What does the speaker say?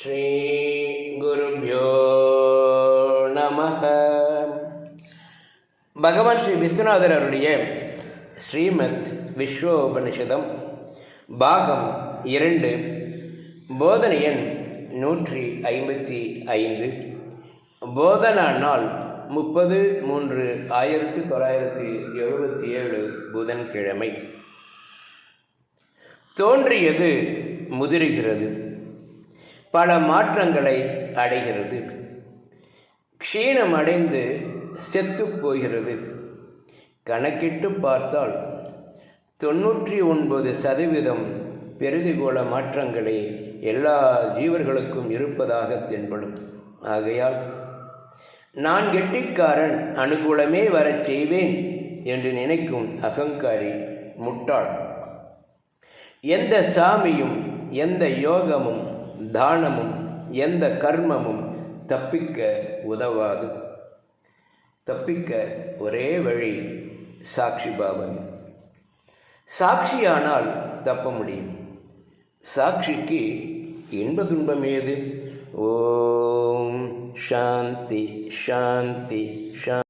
ஸ்ரீகுருபியோ நம பகவான் ஸ்ரீ விஸ்வநாதர் அவருடைய ஸ்ரீமத் விஸ்வோபனிஷதம் பாகம் இரண்டு போதனை நூற்றி ஐம்பத்தி ஐந்து. போதனா நாள் முப்பது மூன்று ஆயிரத்தி தொள்ளாயிரத்தி எழுபத்தி ஏழு புதன்கிழமை. தோன்றியது முதிர்கிறது. பல மாற்றங்களை அடைகிறது. க்ஷீணம் அடைந்து செத்து போகிறது. கணக்கிட்டு பார்த்தால் தொண்ணூற்றி ஒன்பது சதவீதம் பெருதிகோள மாற்றங்களே எல்லா ஜீவர்களுக்கும் இருப்பதாக தென்படும். ஆகையால் நான் கெட்டிக்காரன் அனுகூலமே வரச் செய்வேன் என்று நினைக்கும் அகங்காரி முட்டாள். எந்த சாமியும் எந்த யோகமும் தானமும் எந்த கர்மமும் தப்பிக்க உதவாது. தப்பிக்க ஒரே வழி சாட்சி பாவம் சாட்சியானால் தப்ப முடியும். சாட்சிக்கு இன்ப துன்பம் ஏது? ஓம் சாந்தி சாந்தி சாந்தி